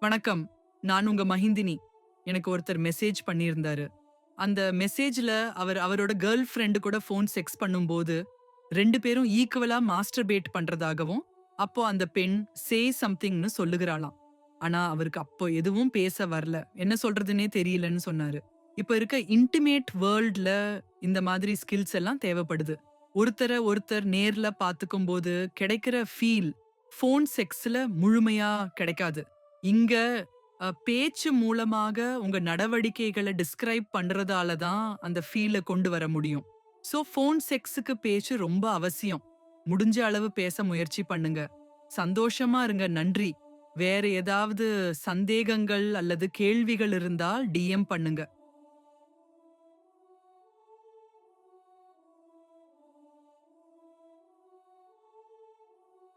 வணக்கம். நான் உங்க மஹிந்தினி. எனக்கு ஒருத்தர் மெசேஜ் பண்ணியிருந்தாரு. அந்த மெசேஜ்ல அவர் அவரோட கேர்ள் ஃப்ரெண்டு கூட ஃபோன் செக்ஸ் பண்ணும்போது ரெண்டு பேரும் ஈக்குவலா மாஸ்டர் பேட் பண்றதாகவும் அப்போ அந்த பெண் சே சம்திங்னு சொல்லுகிறாளாம். ஆனா அவருக்கு அப்போ எதுவும் பேச வரல. என்ன சொல்றதுனே தெரியலன்னு சொன்னாரு. இப்போ இருக்க இன்டிமேட் வேர்ல்ட்ல இந்த மாதிரி ஸ்கில்ஸ் எல்லாம் தேவைப்படுது. ஒருத்தரை ஒருத்தர் நேர்ல பாத்துக்கும் போது கிடைக்கிற ஃபீல் ஃபோன் செக்ஸ்ல முழுமையா கிடைக்காது. இங்க பேச்சு மூலமாக உங்க நடவடிக்கைகளை டிஸ்கிரைப் பண்றதால தான் அந்த ஃபீலை கொண்டு வர முடியும். ஸோ ஃபோன் செக்ஸுக்கு பேச்சு ரொம்ப அவசியம். முடிஞ்ச அளவு பேச முயற்சி பண்ணுங்க. சந்தோஷமா இருங்க நன்றி. வேற ஏதாவது சந்தேகங்கள் அல்லது கேள்விகள் இருந்தால் டிஎம் பண்ணுங்க.